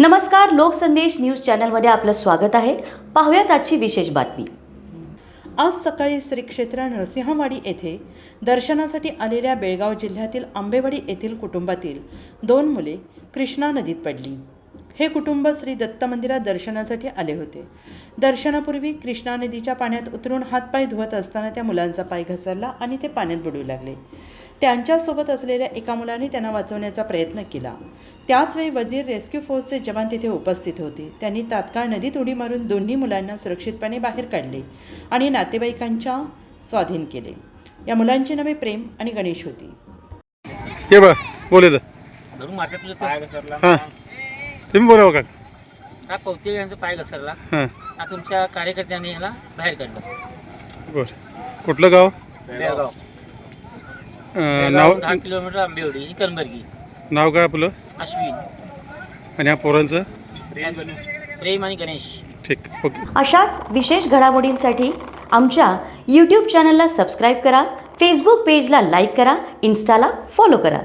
नमस्कार लोकसंदेश न्यूज चॅनलमध्ये आपलं स्वागत आहे. पाहूयात आजची विशेष बातमी. आज सकाळी श्री क्षेत्र नरसिंहवाडी येथे दर्शनासाठी आलेल्या बेळगाव जिल्ह्यातील आंबेवाडी येथील कुटुंबातील दोन मुले कृष्णा नदीत पडली. हे कुटुंब श्री दत्त मंदिरात दर्शनासाठी आले होते. दर्शनापूर्वी कृष्णा नदीच्या पाण्यात उतरून हातपाय धुवत असताना त्या मुलांचा पाय घसरला आणि ते पाण्यात बुडू लागले. त्यांच्यासोबत असलेल्या एका मुलाने त्यांना वाचवण्याचा प्रयत्न केला. त्याचवेळी वजीर रेस्क्यू फोर्सचे जवान तिथे उपस्थित होते. त्यांनी तात्काळ नदीत उडी मारून दोन्ही मुलांना सुरक्षितपणे बाहेर काढले आणि नातेवाईकांच्या स्वाधीन केले. या मुलांची नावे प्रेम आणि गणेश होती. ये बा बोले धरून तुझं पाय घसरला. हां. तुम्ही बोला का? हा पवते यांचा पाय घसरला. हां. हा तुमच्या कार्यकर्त्यांनी याला बाहेर काढलं. बरं. कुठलं गाव? बेळगाव. अं, नाव दहा किलोमीटर आंबेवडी कनबर्गी नाव काय आपलं? अश्विन. आणि ह्या पोरांचं? प्रेम आणि गणेश. ठीक ओके. अशाच विशेष घडामोडींसाठी आमच्या यूट्यूब चॅनलला सबस्क्राईब करा फेसबुक पेजला लाईक करा इन्स्टाला फॉलो करा.